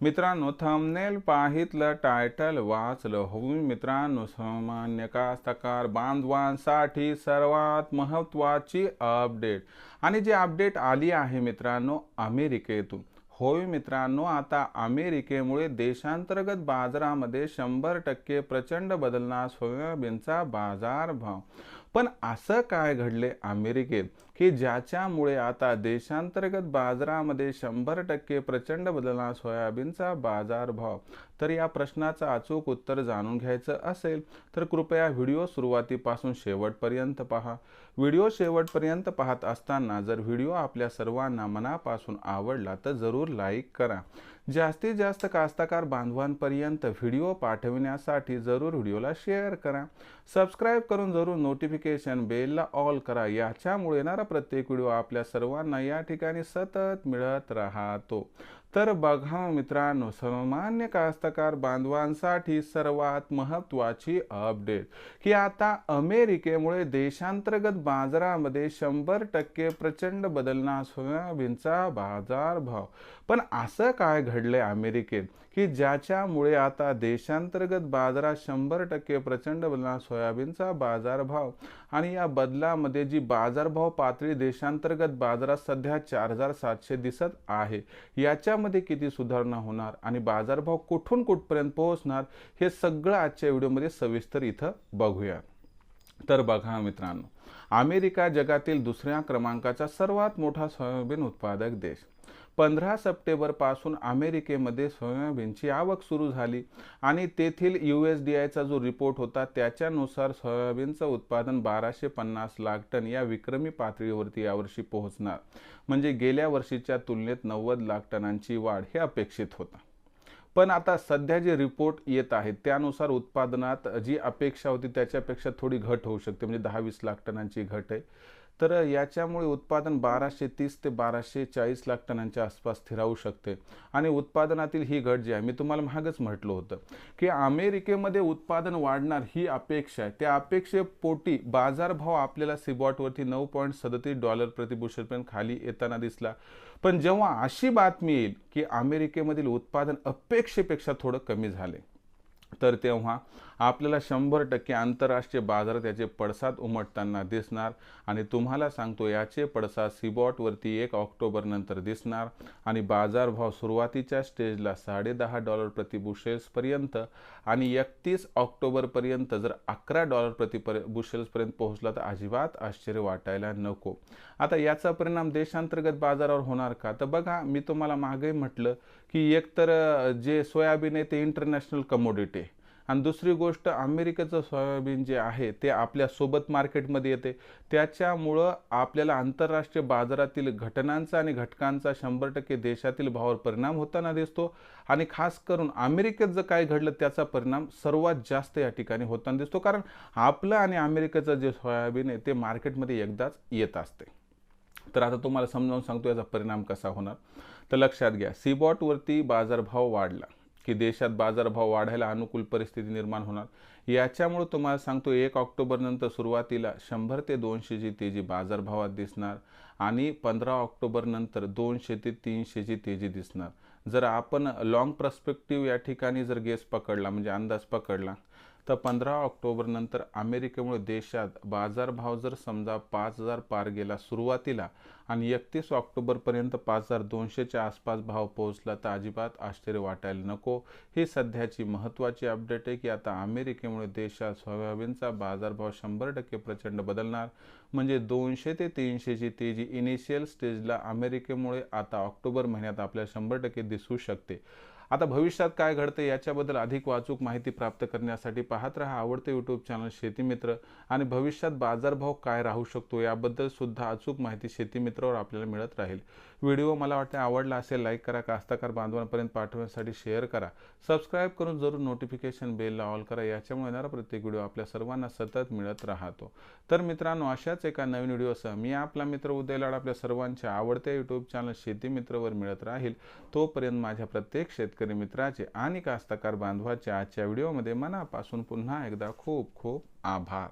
मित्रांनो thumbnail पाहितलं title वाचलं होऊन मित्रांनो सामान्य कास्तकार बांधवांसाठी सर्वात महत्त्वाची अपडेट आणि जी अपडेट आली आहे मित्रांनो अमेरिकेतून. होय मित्रांनो आता अमेरिकेमुळे देशांतर्गत बाजारामध्ये शंभर टक्के प्रचंड बदलणार सोयाबीनचा बाजारभाव. पण असं काय घडले अमेरिकेत की ज्याच्यामुळे आता देशांतर्गत बाजारामध्ये शंभर टक्के प्रचंड बदलणार सोयाबीनचा बाजारभाव? तर या प्रश्नाचं अचूक उत्तर जाणून घ्यायचं असेल तर कृपया व्हिडिओ सुरुवातीपासून शेवटपर्यंत पहा. व्हिडिओ शेवटपर्यंत पाहत असताना जर व्हिडिओ आपल्या सर्वांना मनापासून आवडला तर जरूर लाईक करा. जास्तीत जास्त कास्तकार बांधवांपर्यंत व्हिडिओ पाठविण्यासाठी जरूर व्हिडिओला शेअर करा. सबस्क्राईब करून जरूर नोटिफिकेशन बेलला ऑल करा. याच्यामुळे येणारा प्रत्येक व्हिडिओ आपल्या सर्वांना या ठिकाणी सतत मिळत राहतो. तर बघा मित्रांनो सामान्य कास्तकार बांधवांसाठी सर्वात महत्त्वाची अपडेट की आता अमेरिकेमुळे देशांतर्गत बाजारामध्ये शंभर टक्के प्रचंड बदलणार सोयाबीनचा बाजारभाव. पण असं काय घडलंय अमेरिकेत की ज्याच्यामुळे आता देशांतर्गत बाजारात शंभर टक्के प्रचंड बदलणार सोयाबीनचा बाजारभाव? आणि या बदलामध्ये जी बाजारभाव पातळी देशांतर्गत बाजारात सध्या चार हजार सातशे दिसत आहे याच्या याच्यामध्ये किती सुधारणा होणार आणि बाजारभाव कुठून कुठपर्यंत पोहोचणार हे सगळं आजच्या व्हिडिओमध्ये सविस्तर इथं बघूया. तर बघा मित्रांनो अमेरिका जगातील दुसऱ्या क्रमांकाचा सर्वात मोठा सोयाबीन उत्पादक देश. पंधरा सप्टेंबरपासून अमेरिकेमध्ये सोयाबीनची आवक सुरू झाली आणि तेथील यू एस डी आयचा जो रिपोर्ट होता त्याच्यानुसार सोयाबीनचं उत्पादन बाराशे पन्नास लाख टन या विक्रमी पातळीवरती यावर्षी पोहोचणार. म्हणजे गेल्या वर्षीच्या तुलनेत नव्वद लाख टनांची वाढ हे अपेक्षित होता. पण आता सध्या जे रिपोर्ट येत आहेत त्यानुसार उत्पादनात जी अपेक्षा होती त्याच्यापेक्षा थोडी घट होऊ शकते. म्हणजे दहा वीस लाख टनांची घट आहे. तर याच्यामुळे उत्पादन बाराशे तीस ते बाराशे चाळीस लाख टनांच्या आसपास स्थिरावू शकते. आणि उत्पादनातील ही घट जी आहे मी तुम्हाला मागच म्हटलं होतं की अमेरिकेमध्ये उत्पादन वाढणार ही अपेक्षा आहे. त्या अपेक्षेपोटी बाजारभाव आपल्याला सिबॉटवरती नऊ पॉईंट सदतीस डॉलर प्रतिबुशलपर्यंत खाली येताना दिसला. पण जेव्हा अशी बातमी येईल की अमेरिकेमधील उत्पादन अपेक्षेपेक्षा थोडं कमी झाले तर तेव्हा आपल्याला शंभर टक्के आंतरराष्ट्रीय बाजारात याचे पडसाद उमटताना दिसणार आणि तुम्हाला सांगतो याचे पडसाद सिबॉटवरती एक ऑक्टोबरनंतर दिसणार आणि बाजारभाव सुरुवातीच्या स्टेजला साडेदहा डॉलर प्रति बुशेल्सपर्यंत आणि एकतीस ऑक्टोबरपर्यंत जर अकरा डॉलर प्रति पर बुशेल्सपर्यंत पोहोचला तर अजिबात आश्चर्य वाटायला नको. आता याचा परिणाम देशांतर्गत बाजारावर होणार का? तर बघा मी तुम्हाला मागे म्हटलं की एकतर जे सोयाबीन आहे ते इंटरनॅशनल कमोडिटी आहे. आणि दुसरी गोष्ट अमेरिकेचं सोयाबीन जे आहे ते आपल्यासोबत मार्केटमध्ये येते. त्याच्यामुळं आपल्याला आंतरराष्ट्रीय बाजारातील घटनांचा आणि घटकांचा शंभर टक्के देशातील भावावर परिणाम होताना दिसतो. आणि खास करून अमेरिकेत जर काय घडलं त्याचा परिणाम सर्वात जास्त या ठिकाणी होताना दिसतो. कारण आपलं आणि अमेरिकेचं जे सोयाबीन आहे ते मार्केटमध्ये एकदाच येत असते. तर आता तुम्हाला समजावून सांगतो याचा परिणाम कसा होणार. तर लक्षात घ्या सीबॉटवरती बाजारभाव वाढला. की देशात बाजारभाव वाढायला अनुकूल परिस्थिती निर्माण होणार. याच्यामुळे तुम्हाला सांगतो एक ऑक्टोबरनंतर सुरुवातीला शंभर ते दोनशेची तेजी बाजारभावात दिसणार आणि पंधरा ऑक्टोबरनंतर दोनशे ते तीनशेची तेजी दिसणार. जर आपण लॉंग प्रस्पेक्टिव्ह या ठिकाणी जर गेस पकडला म्हणजे अंदाज पकडला तर पंधरा ऑक्टोबरनंतर अमेरिकेमुळे देशात बाजारभाव जर समजा पाच हजार पार गेला सुरुवातीला आणि एकतीस ऑक्टोबरपर्यंत पाच हजार दोनशेच्या आसपास भाव पोहोचला तर अजिबात आश्चर्य वाटायला नको. ही सध्याची महत्त्वाची अपडेट आहे की आता अमेरिकेमुळे देशात सोयाबीनचा बाजारभाव शंभर टक्के प्रचंड बदलणार. म्हणजे दोनशे ते तीनशेची तेजी इनिशियल स्टेजला अमेरिकेमुळे आता ऑक्टोबर महिन्यात आपल्याला शंभर टक्के दिसू शकते. आता भविष्यात काय घडतं याच्याबद्दल अधिक वाचूक माहिती प्राप्त करण्यासाठी पाहत राहा आवडते यूट्यूब चॅनल शेतीमित्र. आणि भविष्यात बाजारभाव काय राहू शकतो याबद्दल सुद्धा अचूक माहिती शेतीमित्रावर आपल्याला मिळत राहील. व्हिडिओ मला वाटते आवडला असेल लाईक करा कास्ताकार बांधवांपर्यंत पाठवण्यासाठी शेअर करा. सबस्क्राईब करून जरूर नोटिफिकेशन बेलला ऑल करा याच्यामुळे येणारा प्रत्येक व्हिडिओ आपल्या सर्वांना सतत मिळत राहतो. तर मित्रांनो अशाच एका नवीन व्हिडिओसह मी आपला मित्र उदय लाड आपल्या सर्वांच्या आवडत्या यूट्यूब चॅनल शेतीमित्रवर मिळत राहील. तोपर्यंत माझ्या प्रत्येक शेतकरी मित्राचे आणि कास्तकार बांधवाचे आजच्या व्हिडिओमध्ये मनापासून पुन्हा एकदा खूप खूप आभार.